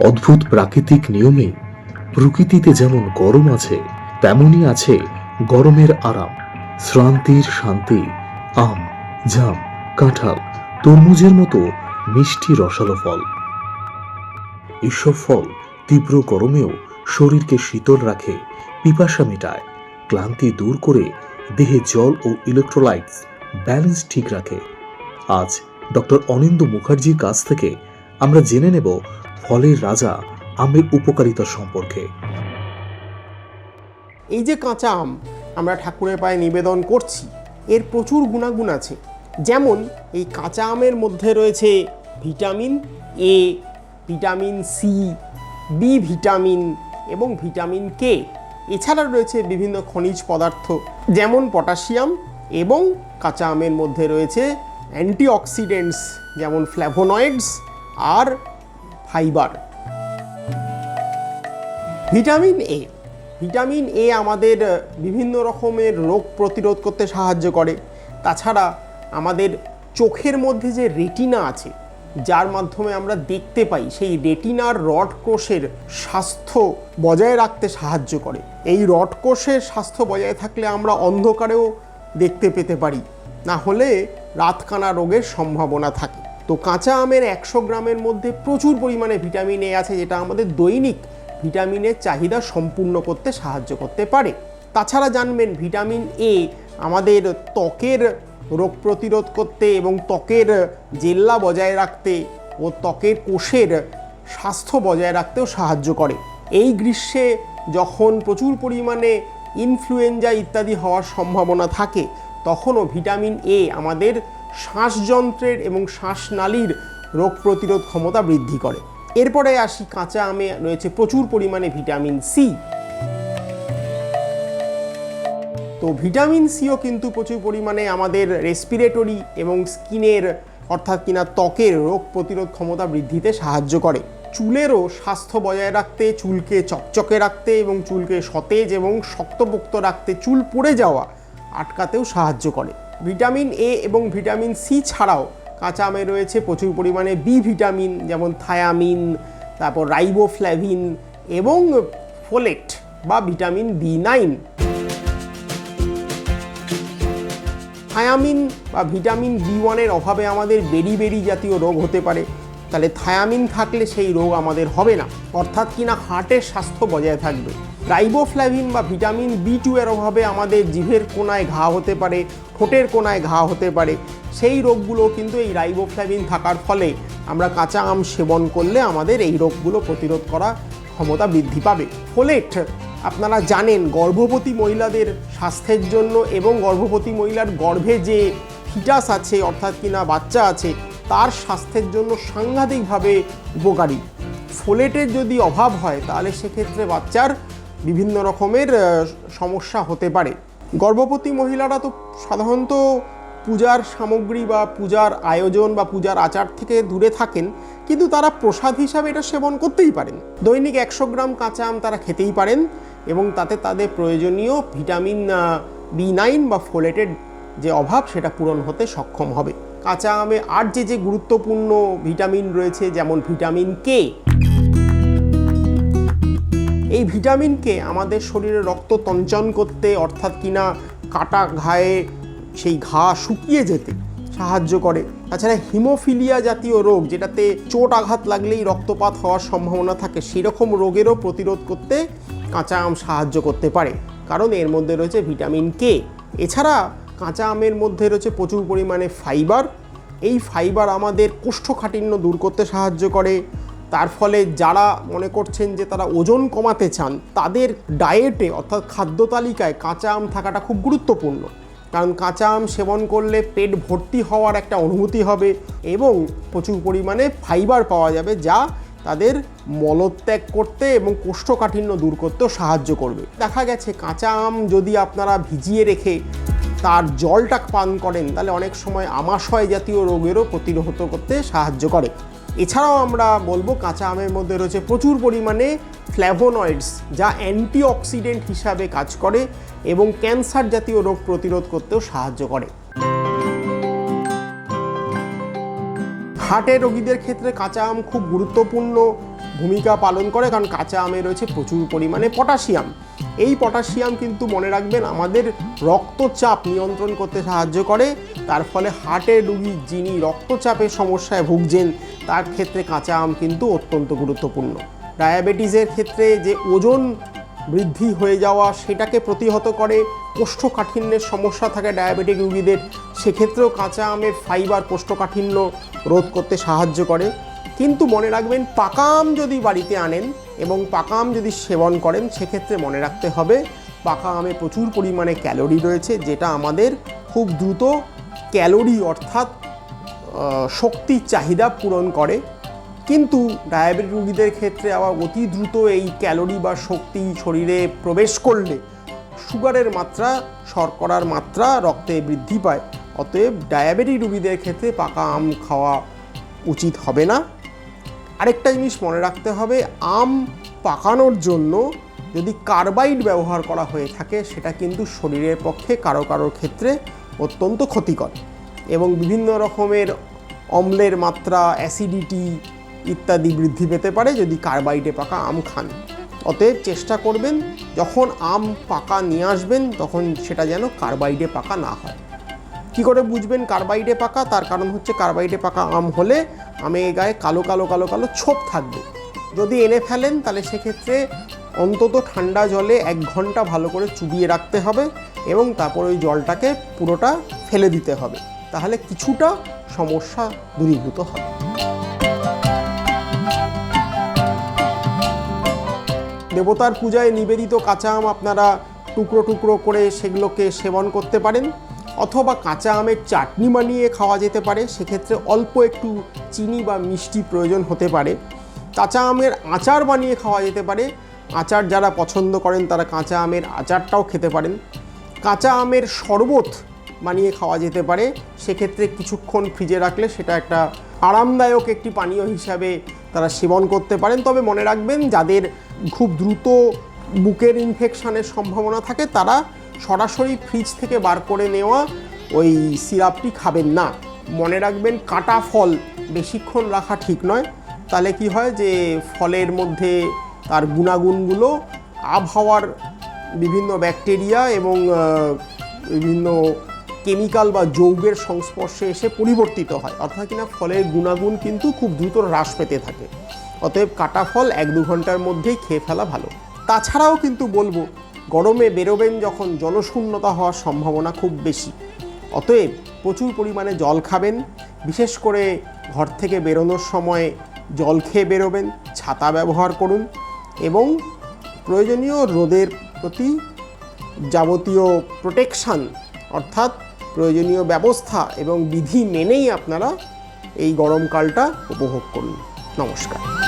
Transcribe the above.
অদ্ভুত প্রাকৃতিক নিয়মে প্রকৃতিতে যেমন গরম আছে, তেমনই আছে গরমের আরাম। শ্রান্তির শান্তি, আম, জাম, কাঁঠাল, তরমুজের মতো মিষ্টি রসালো ফল। এসব ফল তীব্র গরমেও শরীরকে শীতল রাখে, পিপাসা মেটায়, ক্লান্তি দূর করে দেহে জল ও ইলেকট্রোলাইটস ব্যালেন্স ঠিক রাখে। আজ ডক্টর অনিন্দ মুখার্জির কাছ থেকে আমরা জেনে নেব ফলের রাজা আমের উপকারিতা সম্পর্কে। এই যে কাঁচা আম, আমরা ঠাকুরের পায়ে নিবেদন করছি, এর প্রচুর গুণাগুণ আছে। যেমন, এই কাঁচা আমের মধ্যে রয়েছে vitamin A vitamin C B vitamin এবং ভিটামিন কে এছাড়া রয়েছে বিভিন্ন খনিজ পদার্থ, যেমন পটাশিয়াম এবং কাঁচা আমের মধ্যে রয়েছে অ্যান্টিঅক্সিডেন্টস, যেমন flavonoids R fibre. Vitamin A vitamin A আমাদের বিভিন্ন রকমের রোগ প্রতিরোধ করতে সাহায্য করে। তাছাড়া আমাদের চোখের মধ্যে যে রেটিনা আছে, যার মাধ্যমে আমরা দেখতে পাই, সেই রেটিনার রড কোষের স্বাস্থ্য বজায় রাখতে সাহায্য করে। এই রড কোষের স্বাস্থ্য বজায় থাকলে আমরা অন্ধকারেও দেখতে পেতে পারি। না হলে রাতকানা রোগের সম্ভাবনা থাকে। তো কাঁচা আমের একশো গ্রামের মধ্যে প্রচুর পরিমাণে ভিটামিন এ আছে, যেটা আমাদের দৈনিক ভিটামিনের চাহিদা সম্পূর্ণ করতে সাহায্য করতে পারে। তাছাড়া জানবেন ভিটামিন এ আমাদের ত্বকের রোগ প্রতিরোধ করতে এবং ত্বকের জেল্লা বজায় রাখতে ও ত্বকের কোষের স্বাস্থ্য বজায় রাখতেও সাহায্য করে। এই গ্রীষ্মে যখন প্রচুর পরিমাণে ইনফ্লুয়েঞ্জা ইত্যাদি হওয়ার সম্ভাবনা থাকে, তখনও ভিটামিন এ আমাদের শ্বাসযন্ত্রের এবং শ্বাসনালীর রোগ প্রতিরোধ ক্ষমতা বৃদ্ধি করে। এরপরে আসি কাঁচা আমে, রয়েছে প্রচুর পরিমাণে ভিটামিন সি তো ভিটামিন সিও কিন্তু প্রচুর পরিমাণে আমাদের রেসপিরেটরি এবং স্কিনের, অর্থাৎ কিনা ত্বকের রোগ প্রতিরোধ ক্ষমতা বৃদ্ধিতে সাহায্য করে। চুলেরও স্বাস্থ্য বজায় রাখতে, চুলকে চকচকে রাখতে এবং চুলকে সতেজ এবং শক্তপোক্ত রাখতে চুল পড়ে যাওয়া আটকাতেও সাহায্য করে। ভিটামিন এ এবং ভিটামিন সি ছাড়াও কাঁচা আমে রয়েছে প্রচুর পরিমাণে বি ভিটামিন, যেমন থায়ামিন, তারপর রাইবোফ্ল্যাভিন এবং ফোলেট বা ভিটামিন বি নাইন। থায়ামিন বা ভিটামিন বি ওয়ানের অভাবে আমাদের বেরি বেরি জাতীয় রোগ হতে পারে। তাহলে থায়ামিন থাকলে সেই রোগ আমাদের হবে না। অর্থাৎ কিনা হার্টের স্বাস্থ্য বজায় থাকবে। রাইবোফ্ল্যাভিন বা ভিটামিন বি টু এর অভাবে আমাদের জিভের কোনায় ঘা হতে পারে, ঠোঁটের কোনায় ঘা হতে পারে। সেই রোগগুলো কিন্তু এই রাইবোফ্ল্যাভিন থাকার ফলে আমরা কাঁচা আম সেবন করলে আমাদের এই রোগগুলো প্রতিরোধ করা ক্ষমতা বৃদ্ধি পাবে। ফোলেট, আপনারা জানেন গর্ভবতী মহিলাদের স্বাস্থ্যের জন্য এবং গর্ভবতী মহিলার গর্ভে যে ফিটাস আছে, অর্থাৎ কিনা বাচ্চা আছে, তার স্বাস্থ্যের জন্য সাংঘাতিকভাবে উপকারী। ফোলেটের যদি অভাব হয়, তাহলে সেক্ষেত্রে বাচ্চার বিভিন্ন রকমের সমস্যা হতে পারে। গর্ভবতী মহিলারা তো সাধারণত পূজার সামগ্রী বা পূজার আয়োজন বা পূজার আচার থেকে দূরে থাকেন, কিন্তু তারা প্রসাদ হিসাবে এটা সেবন করতেই পারেন। দৈনিক একশো গ্রাম কাঁচা আম তারা খেতেই পারেন এবং তাতে তাদের প্রয়োজনীয় ভিটামিন বি নাইন বা ফোলেটের যে অভাব সেটা পূরণ হতে সক্ষম হবে। কাঁচা আমে আর যে যে গুরুত্বপূর্ণ ভিটামিন রয়েছে, যেমন ভিটামিন কে এই ভিটামিনকে আমাদের শরীরে রক্ত তঞ্চন করতে, অর্থাৎ কিনা কাটা ঘায়ে সেই ঘা শুকিয়ে যেতে সাহায্য করে। তাছাড়া হিমোফিলিয়া জাতীয় রোগ, যেটাতে চোট আঘাত লাগলেই রক্তপাত হওয়ার সম্ভাবনা থাকে, সেরকম রোগেরও প্রতিরোধ করতে কাঁচা আম সাহায্য করতে পারে। কারণ এর মধ্যে রয়েছে ভিটামিন কে এছাড়া কাঁচা আমের মধ্যে রয়েছে প্রচুর পরিমাণে ফাইবার। এই ফাইবার আমাদের কোষ্ঠকাঠিন্য দূর করতে সাহায্য করে। তার ফলে যারা মনে করছেন যে তারা ওজন কমাতে চান, তাদের ডায়েটে অর্থাৎ খাদ্য তালিকায় কাঁচা আম থাকাটা খুব গুরুত্বপূর্ণ। কারণ কাঁচা আম সেবন করলে পেট ভর্তি হওয়ার একটা অনুভূতি হবে এবং প্রচুর পরিমাণে ফাইবার পাওয়া যাবে যা তাদের মলত্যাগ করতে এবং কোষ্ঠকাঠিন্য দূর করতেও সাহায্য করবে। দেখা গেছে কাঁচা আম যদি আপনারা ভিজিয়ে রেখে তার জলটা পান করেন, তাহলে অনেক সময় আমাশয় জাতীয় রোগেরও প্রতিরোধ করতে সাহায্য করে। এছাড়াও আমরা বলব কাঁচা আমের মধ্যে রয়েছে প্রচুর পরিমাণে ফ্ল্যাভোনয়েডস, যা অ্যান্টিঅক্সিডেন্ট হিসাবে কাজ করে এবং ক্যান্সার জাতীয় রোগ প্রতিরোধ করতেও সাহায্য করে। হার্টের রোগীদের ক্ষেত্রে কাঁচা আম খুব গুরুত্বপূর্ণ ভূমিকা পালন করে, কারণ কাঁচা আমে রয়েছে প্রচুর পরিমাণে পটাশিয়াম। এই পটাশিয়াম কিন্তু মনে রাখবেন আমাদের রক্তচাপ নিয়ন্ত্রণ করতে সাহায্য করে। তার ফলে হার্টের রুগী যিনি রক্তচাপের সমস্যায় ভুগছেন, তার ক্ষেত্রে কাঁচা আম কিন্তু অত্যন্ত গুরুত্বপূর্ণ। ডায়াবেটিসের ক্ষেত্রে যে ওজন বৃদ্ধি হয়ে যাওয়া, সেটাকে প্রতিহত করে। কোষ্ঠকাঠিন্যের সমস্যা থাকে ডায়াবেটিক রুগীদের, সেক্ষেত্রেও কাঁচা আমের ফাইবার কোষ্ঠকাঠিন্য রোধ করতে সাহায্য করে। কিন্তু মনে রাখবেন, পাকা আম যদি বাড়িতে আনেন এবং পাকা আম যদি সেবন করেন, সেক্ষেত্রে মনে রাখতে হবে পাকা আমে প্রচুর পরিমাণে ক্যালোরি রয়েছে, যেটা আমাদের খুব দ্রুত ক্যালোরি অর্থাৎ শক্তির চাহিদা পূরণ করে। কিন্তু ডায়াবেটিস রোগীদের ক্ষেত্রে আবার অতি দ্রুত এই ক্যালোরি বা শক্তি শরীরে প্রবেশ করলে সুগারের মাত্রা, শর্করার মাত্রা রক্তে বৃদ্ধি পায়। অতএব ডায়াবেটিস রোগীদের ক্ষেত্রে পাকা আম খাওয়া উচিত হবে না। আরেকটা জিনিস মনে রাখতে হবে, আম পাকানোর জন্য যদি কার্বাইড ব্যবহার করা হয়ে থাকে, সেটা কিন্তু শরীরের পক্ষে কারও কারোর ক্ষেত্রে অত্যন্ত ক্ষতিকর। এবং বিভিন্ন রকমের অম্লের মাত্রা, অ্যাসিডিটি ইত্যাদি বৃদ্ধি পেতে পারে যদি কার্বাইডে পাকা আম খান। অতএব চেষ্টা করবেন, যখন আম পাকা নিয়ে আসবেন, তখন সেটা যেন কার্বাইডে পাকা না হয়। কি করে বুঝবেন কার্বাইডে পাকা? তার কারণ হচ্ছে কার্বাইডে পাকা আম হলে আমে গায়ে কালো কালো কালো কালো ছোপ থাকবে। যদি এনে ফেলেন, তাহলে সেক্ষেত্রে অন্তত ঠান্ডা জলে এক ঘণ্টা ভালো করে চুবিয়ে রাখতে হবে এবং তারপর ওই জলটাকে পুরোটা ফেলে দিতে হবে। তাহলে কিছুটা সমস্যা দূরীভূত হবে। দেবতার পূজায় নিবেদিত কাঁচা আম আপনারা টুকরো টুকরো করে সেগুলোকে সেবন করতে পারেন। অথবা কাঁচা আমের চাটনি বানিয়ে খাওয়া যেতে পারে, সেক্ষেত্রে অল্প একটু চিনি বা মিষ্টি প্রয়োজন হতে পারে। কাঁচা আমের আচার বানিয়ে খাওয়া যেতে পারে, আচার যারা পছন্দ করেন তারা কাঁচা আমের আচারটাও খেতে পারেন। কাঁচা আমের শরবত বানিয়ে খাওয়া যেতে পারে, সেক্ষেত্রে কিছুক্ষণ ফ্রিজে রাখলে সেটা একটা আরামদায়ক একটি পানীয় হিসাবে তারা সেবন করতে পারেন। তবে মনে রাখবেন, যাদের খুব দ্রুত বুকের ইনফেকশনের সম্ভাবনা থাকে, তারা সরাসরি ফ্রিজ থেকে বার করে নেওয়া ওই সিরাপটি খাবেন না। মনে রাখবেন কাটা ফল বেশিক্ষণ রাখা ঠিক নয়। তাহলে কি হয় যে, ফলের মধ্যে তার গুণাগুণগুলো, আবহাওয়ার বিভিন্ন ব্যাকটেরিয়া এবং বিভিন্ন কেমিক্যাল বা যৌগের সংস্পর্শে এসে পরিবর্তিত হয়। অর্থাৎ কিনা ফলের গুণাগুণ কিন্তু খুব দ্রুত হ্রাস পেতে থাকে। অতএব কাটা ফল এক দু ঘণ্টার মধ্যেই খেয়ে ফেলা ভালো। তাছাড়াও কিন্তু বলব গরমে বেরোবেন যখন জলশূন্যতা হওয়ার সম্ভাবনা খুব বেশি। অতএব প্রচুর পরিমাণে জল খাবেন, বিশেষ করে ঘর থেকে বেরোনোর সময় জল খেয়ে বেরোবেন, ছাতা ব্যবহার করুন এবং প্রয়োজনীয় রোদের প্রতি যাবতীয় প্রোটেকশান অর্থাৎ প্রয়োজনীয় ব্যবস্থা এবং বিধি মেনেই আপনারা এই গরমকালটা উপভোগ করুন। নমস্কার।